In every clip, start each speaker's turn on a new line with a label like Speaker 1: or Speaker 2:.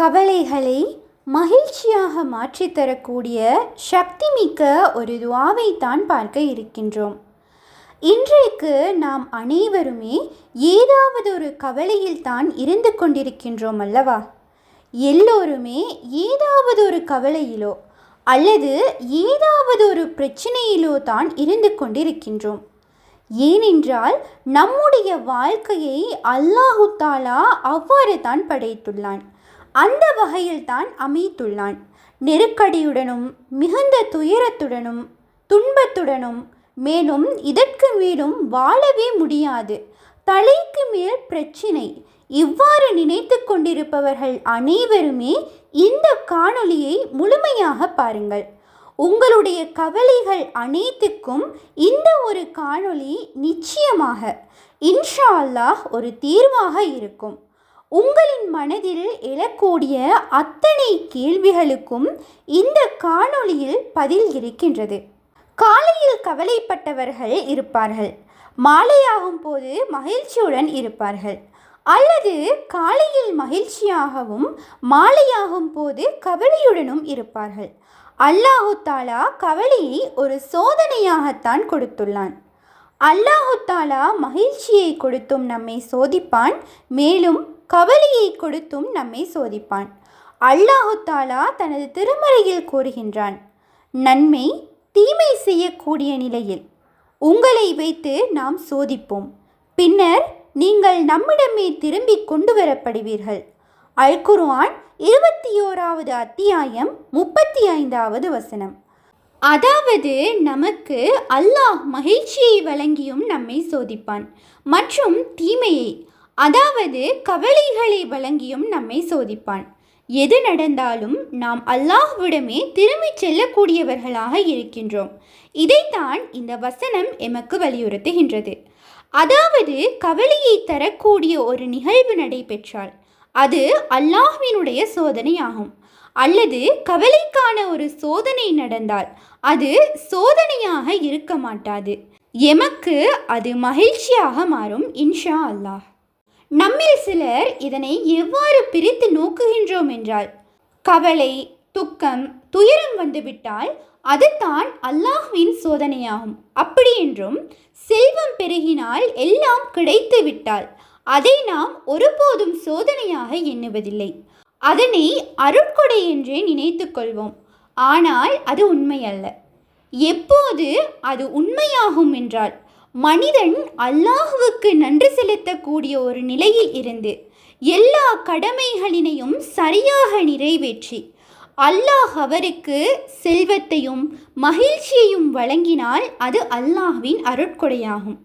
Speaker 1: கவலைகளை மகிழ்ச்சியாக மாற்றித்தரக்கூடிய சக்திமிக்க ஒரு துவாவை தான் பார்க்க இருக்கின்றோம். இன்றைக்கு நாம் அனைவருமே ஏதாவது ஒரு கவலையில் தான் இருந்து கொண்டிருக்கின்றோம் அல்லவா? எல்லோருமே ஏதாவது ஒரு கவலையிலோ அல்லது ஏதாவது ஒரு பிரச்சனையிலோ தான் இருந்து கொண்டிருக்கின்றோம். ஏனென்றால் நம்முடைய வாழ்க்கையை அல்லாஹு தாலா அவ்வாறு தான் படைத்துள்ளான். அந்த வகையில் தான் அமைத்துள்ளான். நெருக்கடியுடனும் மிகுந்த துயரத்துடனும் துன்பத்துடனும் மேலும் இதற்கு மேலும் வாழவே முடியாது. தலைக்கு மேல் பிரச்சினை. இவ்வாறு நினைத்து கொண்டிருப்பவர்கள் அனைவருமே இந்த காணொளியை முழுமையாக பாருங்கள். உங்களுடைய கவலைகள் அனைத்துக்கும் இந்த ஒரு காணொளி நிச்சயமாக இன்ஷா அல்லாஹ் ஒரு தீர்வாக இருக்கும். உங்களின் மனதில் எழக்கூடிய அத்தனை கேள்விகளுக்கும் இந்த காணொளியில் பதில் இருக்கின்றது. காலையில் கவலைப்பட்டவர்கள் இருப்பார்கள். மாலையாகும் போது மகிழ்ச்சியுடன் இருப்பார்கள். அல்லது காலையில் மகிழ்ச்சியாகவும் மாலையாகும் போது கவலையுடனும் இருப்பார்கள். அல்லாஹு தாலா கவலையை ஒரு சோதனையாகத்தான் கொடுத்துள்ளான். அல்லாஹு தாலா மகிழ்ச்சியை கொடுத்தும் நம்மை சோதிப்பான். மேலும் கவலையை கொடுத்தும் நம்மை சோதிப்பான். அல்லாஹு தாலா தனது திருமறையில் கூறுகின்றான் நன்மை தீமை செய்யக்கூடிய நிலையில் உங்களை வைத்து நாம் சோதிப்போம். பின்னர் நீங்கள் நம்மிடமே திரும்பி கொண்டு வரப்படுவீர்கள் அல் குர்ஆன் இருபத்தி ஓராவது அத்தியாயம் முப்பத்தி ஐந்தாவது வசனம். அதாவது நமக்கு அல்லாஹ் மகிழ்ச்சியை வழங்கியும் நம்மை சோதிப்பான் மற்றும் தீமையை அதாவது கவலைகளை வழங்கியும் நம்மை சோதிப்பான். எது நடந்தாலும் நாம் அல்லாஹ்விடமே திரும்பிச் செல்லக்கூடியவர்களாக இருக்கின்றோம். இதைத்தான் இந்த வசனம் எமக்கு வலியுறுத்துகின்றது. அதாவது கவலையை தரக்கூடிய ஒரு நிகழ்வு நடைபெற்றால் அது அல்லாஹ்வினுடைய சோதனையாகும். அல்லது கவலைக்கான ஒரு சோதனை நடந்தால் அது சோதனையாக இருக்க மாட்டாது. எமக்கு அது மகிழ்ச்சியாக மாறும் இன்ஷா அல்லாஹ். நம்மில் சிலர் இதனை எவ்வாறு பிரித்து நோக்குகின்றோம் என்றால் கவலை துக்கம் துயரம் வந்துவிட்டால் அதுதான் அல்லாஹ்வின் சோதனையாகும். அப்படி என்றும் செல்வம் பெருகினால் எல்லாம் கிடைத்து விட்டால் அதை நாம் ஒருபோதும் சோதனையாக எண்ணுவதில்லை. அதனை அருட்கொடை என்றே நினைத்து கொள்வோம். ஆனால் அது உண்மையல்ல. எப்போது அது உண்மையாகும் என்றால் மனிதன் அல்லாஹுவுக்கு நன்றி செலுத்தக்கூடிய ஒரு நிலையில் இருந்து எல்லா கடமைகளினையும் சரியாக நிறைவேற்றி அல்லாஹ் அவருக்கு செல்வத்தையும் மகிழ்ச்சியையும் வழங்கினால் அது அல்லாஹ்வின் அருட்கொடையாகும்.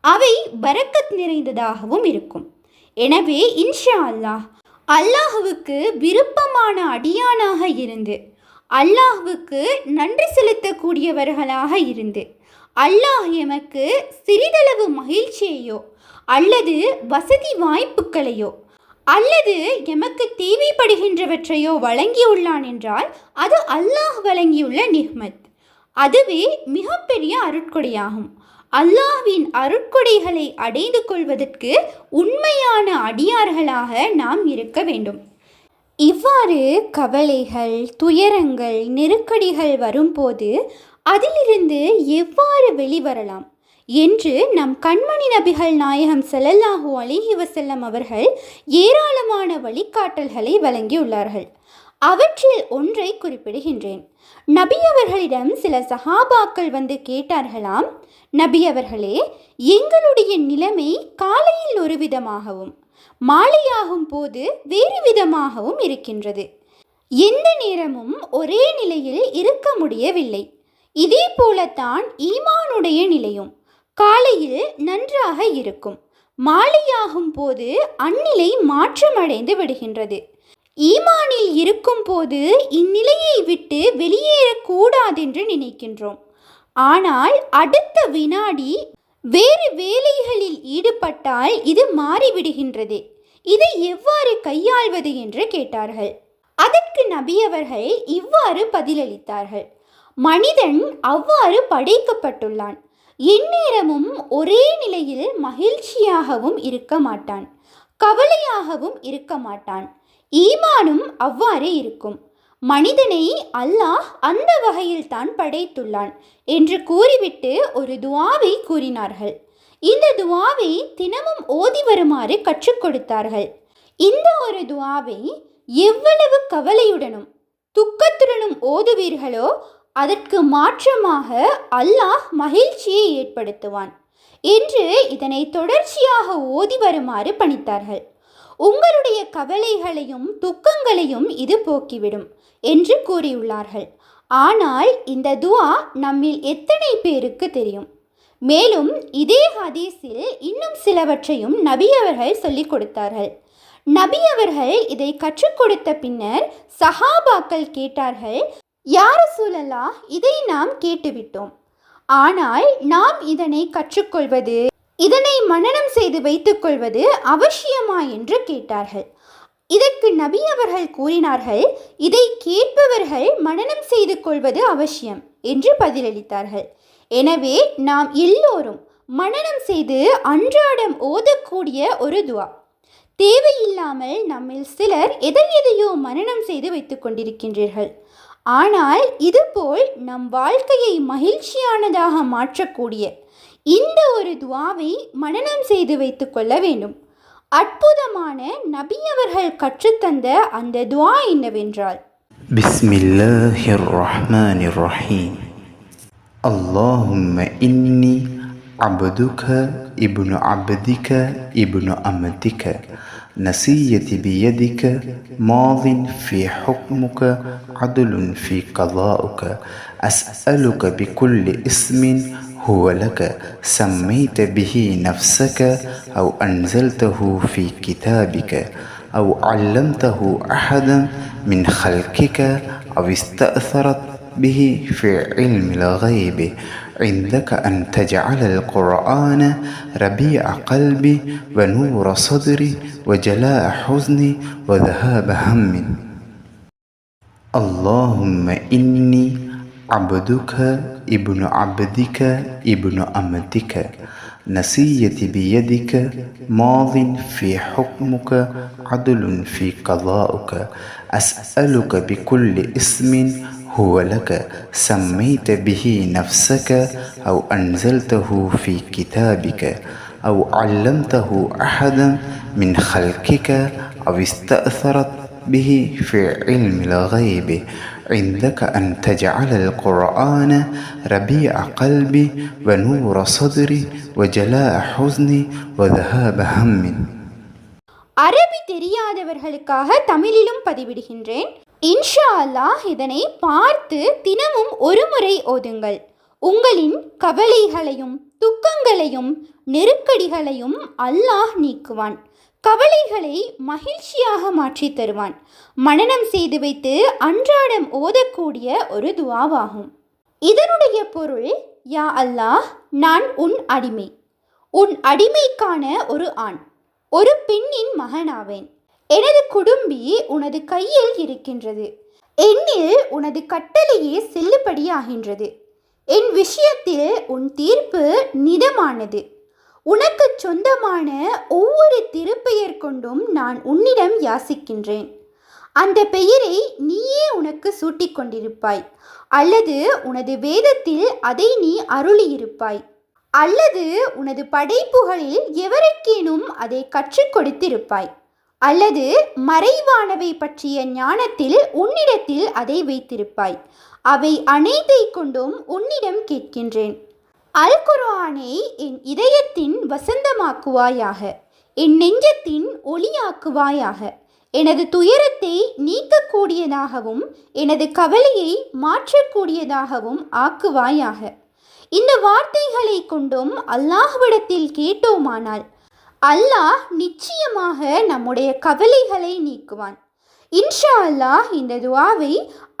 Speaker 1: அவை பரக்கத் நிறைந்ததாகவும் இருக்கும். எனவே இன்ஷா அல்லாஹ் அல்லாஹுவுக்கு விருப்பமான அடியானாக இருந்து அல்லாஹுவுக்கு நன்றி செலுத்தக்கூடியவர்களாக இருந்து அல்லாஹ் எமக்கு சிறிதளவு மகிழ்ச்சியையோ அல்லது வசதி வாய்ப்புகளையோ அல்லது எமக்கு தேவைப்படுகின்றவற்றையோ வழங்கியுள்ளான் என்றால் அது அல்லாஹ் வழங்கியுள்ள நிஹ்மத். அதுவே மிகப்பெரிய அருட்கொடையாகும். அல்லாஹ்வின் அருட்கொடைகளை அடைந்து கொள்வதற்கு உண்மையான அடியார்களாக நாம் இருக்க வேண்டும். இவ்வாறு கவலைகள் துயரங்கள் நெருக்கடிகள் வரும்போது அதிலிருந்து எவ்வாறு வெளிவரலாம் என்று நம் கண்மணி நபிகள் நாயகம் செல்லல்லாஹு அலிஹி வசல்லம் அவர்கள் ஏராளமான வழிகாட்டல்களை வழங்கியுள்ளார்கள். அவற்றில் ஒன்றை குறிப்பிடுகின்றேன். நபி அவர்களிடம் சில சஹாபாக்கள் வந்து கேட்டார்களாம் நபி அவர்களே எங்களுடைய நிலைமை காலையில் ஒரு விதமாகவும் மாலையாகும் போது வேறு விதமாகவும் இருக்கின்றது. எந்த நேரமும் ஒரே நிலையில் இருக்க முடியவில்லை. இதே போலத்தான் ஈமானுடைய நிலையும் காலையில் நன்றாக இருக்கும். மாலையாகும் போது அந்நிலை மாற்றமடைந்து விடுகின்றது. ஈமானில் இருக்கும் போது இந்நிலையை விட்டு வெளியேறக்கூடாதென்று நினைக்கின்றோம். ஆனால் அடுத்த வினாடி வேறு வேலைகளில் ஈடுபட்டால் இது மாறிவிடுகின்றது. இதை எவ்வாறு கையாள்வது என்று கேட்டார்கள். அதற்கு நபியவர்கள் இவ்வாறு பதிலளித்தார்கள். மனிதன் அவ்வாறு படைக்கப்பட்டுள்ளான். எந்நேரமும் ஒரே நிலையில் மகிழ்ச்சியாகவும் இருக்க மாட்டான். கவலையாகவும் இருக்க மாட்டான். ஈமானும் அவ்வாறே இருக்கும். மனிதனை அல்லாஹ் அந்த வகையில் தான் படைத்துள்ளான் என்று கூறிவிட்டு ஒரு துவாவை கூறினார்கள். இந்த துவாவை தினமும் ஓதி வருமாறு கற்றுக் கொடுத்தார்கள். இந்த ஒரு துவாவை எவ்வளவு கவலையுடனும் துக்கத்துடனும் ஓதுவீர்களோ அதற்கு மாற்றமாக அல்லாஹ் மகிழ்ச்சியை ஏற்படுத்துவான் என்று இதனை தொடர்ச்சியாக ஓதி வருமாறு பணித்தார்கள். உங்களுடைய கவலைகளையும் துக்கங்களையும் இது போக்கிவிடும் என்று கூறியுள்ளார்கள். ஆனால் இந்த துவா நம்மில் எத்தனை பேருக்கு தெரியும்? மேலும் இதே ஹதீஸில் இன்னும் சிலவற்றையும் நபி அவர்கள் சொல்லிக் கொடுத்தார்கள். நபி அவர்கள் இதை கற்றுக் கொடுத்த பின்னர் சஹாபாக்கள் கேட்டார்கள் யார சூழலா? இதை நாம் கேட்டுவிட்டோம். ஆனால் நாம் இதனை கற்றுக்கொள்வது இதனை மனனம் செய்து வைத்துக்கொள்வது அவசியமா என்று கேட்டார்கள். இதற்கு நபி அவர்கள் கூறினார்கள் இதை கேட்பவர்கள் மனனம் செய்து கொள்வது அவசியம் என்று பதிலளித்தார்கள். எனவே நாம் எல்லோரும் மனனம் செய்து அன்றாடம் ஓதக்கூடிய ஒரு துவா. தேவையில்லாமல் நம்மில் சிலர் எதை எதையோ மனனம் செய்து வைத்துக் கொண்டிருக்கின்றீர்கள். ஆனால் இதுபோல் நம் வாழ்க்கையை மகிழ்ச்சியானதாக மாற்றக்கூடிய இந்த ஒரு துவாவை மனநம் செய்து வைத்து கொள்ள வேண்டும். அற்புதமான நபி அவர்கள் கற்றுத்தந்த அந்த துவா என்னவென்றால்
Speaker 2: பிஸ்மில்லாஹிர் ரஹ்மானிர் ரஹீம் அல்லாஹும்ம இன்னி அபதுக இப்னு அபதிக இப்னு அமதிக. نسيتي بيدك ماض في حكمك عدل في قضاؤك. أسألك بكل اسم هو لك. سميت به نفسك أو أنزلته في كتابك أو علمته أحدا من خلقك أو استأثرت به في علم الغيب. عندك أن تجعل القرآن ربيع قلبي ونور صدري وجلاء حزني وذهاب هم اللهم إني عبدك ابن عبدك ابن أمتك. نسيتي بيدك ماض في حكمك عدل في قضاؤك. أسألك بكل اسم هو لك سميت به نفسك أو أنزلته في كتابك أو علمته أحدا من خلقك أو استأثرت به في علم الغيب عندك أن تجعل القرآن ربيع قلبي ونور صدري وجلاء حزني وذهاب هم
Speaker 1: அரபி தெரியாதவர்களுக்காக தமிழிலும் பதிவிடுகின்றேன் இன்ஷா அல்லாஹ் இதனை பார்த்து தினமும் ஒரு முறை ஓதுங்கள். உங்களின் கவலைகளையும் துக்கங்களையும் நெருக்கடிகளையும் அல்லாஹ் நீக்குவான். கவலைகளை மகிழ்ச்சியாக மாற்றித் தருவான். மனநம் செய்து வைத்து அன்றாடம் ஓதக்கூடிய ஒரு துவாவாகும். இதனுடைய பொருள் யா அல்லாஹ் நான் உன் அடிமை. உன் அடிமைக்கான ஒரு ஆண். ஒரு பெண்ணின் மகனாவேன். எனது குடும்பி உனது கையில் இருக்கின்றது. என்னில் உனது கட்டளையே செல்லுபடியாகின்றது. என் விஷயத்தில் உன் தீர்ப்பு நிதமானது. உனக்கு சொந்தமான ஒவ்வொரு திருப்பெயர் கொண்டும் நான் உன்னிடம் யாசிக்கின்றேன். அந்த பெயரை நீயே உனக்கு சூட்டிக் கொண்டிருப்பாய். அல்லது உனது வேதத்தில் அதை நீ அருளியிருப்பாய். அல்லது உனது படைப்புகளில் எவருக்கேனும் அதை கற்றுக் கொடுத்திருப்பாய். அல்லது மறைவானவை பற்றிய ஞானத்தில் உன்னிடத்தில் அதை வைத்திருப்பாய். அவை அனைத்தை கொண்டும் உன்னிடம் கேட்கின்றேன். அல் குர்ஆனை என் இதயத்தின் வசந்தமாக்குவாயாக என் நெஞ்சத்தின் ஒளியாக்குவாயாக எனது துயரத்தை நீக்கக்கூடியதாகவும் எனது கவலையை மாற்றக்கூடியதாகவும் ஆக்குவாயாக. இந்த வார்த்தைகளை கொண்டும் அல்லாஹ்விடத்தில் கேட்டோமானால் அல்லாஹ் நிச்சயமாக நம்முடைய கவலைகளை நீக்குவான். இன்ஷா அல்லாஹ் இந்த துவாவை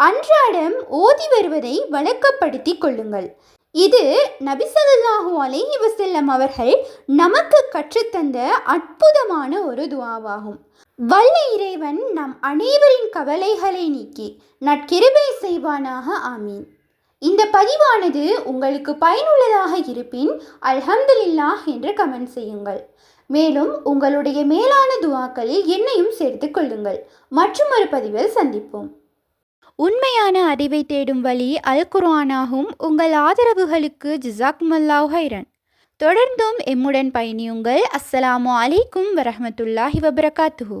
Speaker 1: அன்றாடம் ஓதி வருவதை வழக்கப்படுத்தி கொள்ளுங்கள். இது நபிசல்லாஹு அலைஹி வசல்லம் அவர்கள் நமக்கு கற்றுத்தந்த அற்புதமான ஒரு துவாவாகும். வல்ல இறைவன் நம் அனைவரின் கவலைகளை நீக்கி நட்கிருபை செய்வானாக ஆமீன். இந்த பதிவானது உங்களுக்கு பயனுள்ளதாக இருப்பின் அல்ஹம்துலில்லாஹ் என்று கமெண்ட் செய்யுங்கள். மேலும் உங்களுடைய மேலான துவாக்களில் என்னையும் சேர்த்து கொள்ளுங்கள். மற்றும் ஒரு பதிவில் சந்திப்போம். உண்மையான அறிவை தேடும் வழி அல் குர்ஆனாகும். உங்கள் ஆதரவுகளுக்கு ஜிசாக்மல்லாஹ் ஹைரன் தொடர்ந்தும் எம்முடன் பயணியுங்கள். அஸ்ஸலாமு அலைக்கும் வரஹ்மத்துல்லாஹி வபரகாத்துஹூ.